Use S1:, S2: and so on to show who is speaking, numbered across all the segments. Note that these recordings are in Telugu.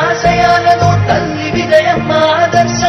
S1: ఆశయాలతో తల్లి విజయం ఆదర్శ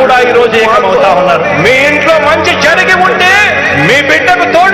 S1: కూడా ఈ రోజు ఏకమవుతా ఉన్నారు. మీ ఇంట్లో మంచి జరిగి ఉంటే మీ బిడ్డకు తోడు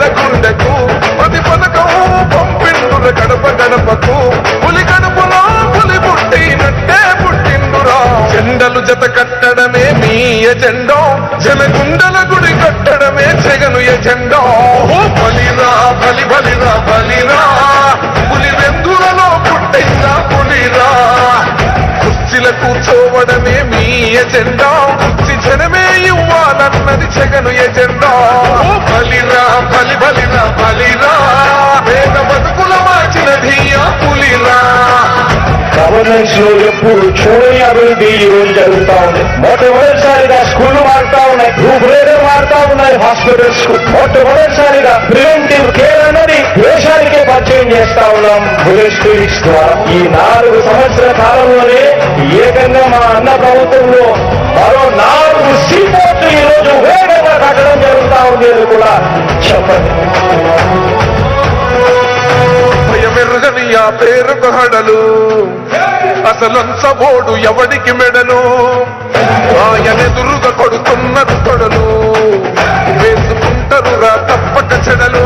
S2: నిలవడమే మీ ఎజెండా. ముక్తి జనమే ఇవ్వాలన్నది జగను ఎజెండా. బలిరా బలి బలిరా బలిరా. వేద బతుకుల మార్చినది ఆ పులిరా.
S3: గవర్నెన్స్లో ఎప్పుడు చూడని అభివృద్ధి ఈ రోజు జరుగుతా ఉంది మొట్టమొదటిసారిగా స్కూళ్ళు మారుతా ఉన్నాయి గ్రూప్ రేడర్ మారుతా ఉన్నాయి హాస్పిటల్స్కు మొట్టమొదటిసారిగా ప్రివెంట్ చేస్తా ఉన్నాం బులెట్ ఈ నాలుగు సంవత్సరాల కాలంలోనే ఏకంగా మా అన్న ప్రభుత్వంలో మరో నాలుగు సీపోర్ట్లు ఈరోజు వేగంగా కట్టడం జరుగుతా ఉంది అని కూడా చెప్పండి.
S2: భయమెరుగని ఆ పేరుకు హడలు అసలంచబోడు ఎవడికి మెడలు? ఆయనెదురుగా కొడుతున్నది తొడలు. వేసుకుంటారురా తప్పక చెడలు.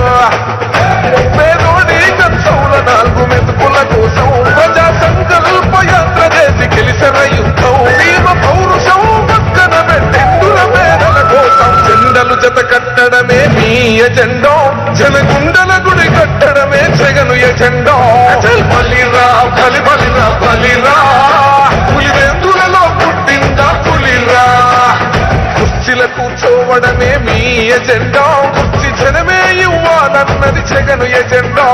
S2: ఎజెండా? కుర్చీ జనమే ఇవ్వాలన్నది జగను ఎజెండా.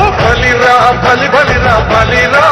S2: ఓ బలిరా బలి బలిరా బలిరా.